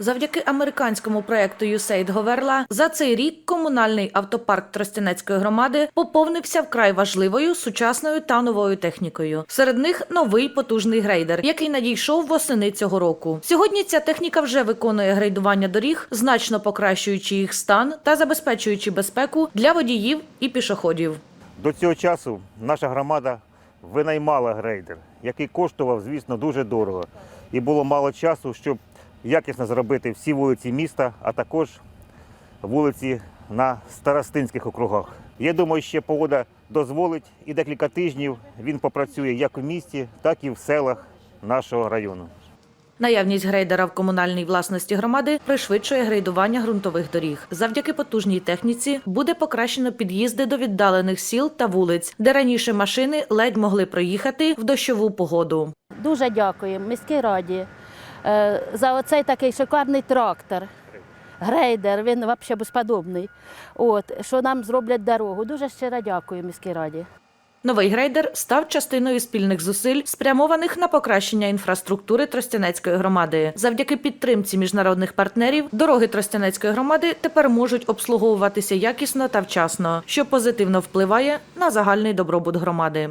Завдяки американському проекту USAID Говерла за цей рік комунальний автопарк Тростянецької громади поповнився вкрай важливою сучасною та новою технікою. Серед них новий потужний грейдер, який надійшов восени цього року. Сьогодні ця техніка вже виконує грейдування доріг, значно покращуючи їх стан та забезпечуючи безпеку для водіїв і пішоходів. До цього часу наша громада винаймала грейдер, який коштував, звісно, дуже дорого. І було мало часу, щоб якісно зробити всі вулиці міста, а також вулиці на старостинських округах. Я думаю, ще погода дозволить і декілька тижнів він попрацює як в місті, так і в селах нашого району. Наявність грейдера в комунальній власності громади пришвидшує грейдування ґрунтових доріг. Завдяки потужній техніці буде покращено під'їзди до віддалених сіл та вулиць, де раніше машини ледь могли проїхати в дощову погоду. Дуже дякуємо міській раді за оцей такий шикарний трактор. Грейдер, він взагалі безподобний. От, що нам зроблять дорогу. Дуже щиро дякую міській раді. Новий грейдер став частиною спільних зусиль, спрямованих на покращення інфраструктури Тростянецької громади. Завдяки підтримці міжнародних партнерів дороги Тростянецької громади тепер можуть обслуговуватися якісно та вчасно, що позитивно впливає на загальний добробут громади.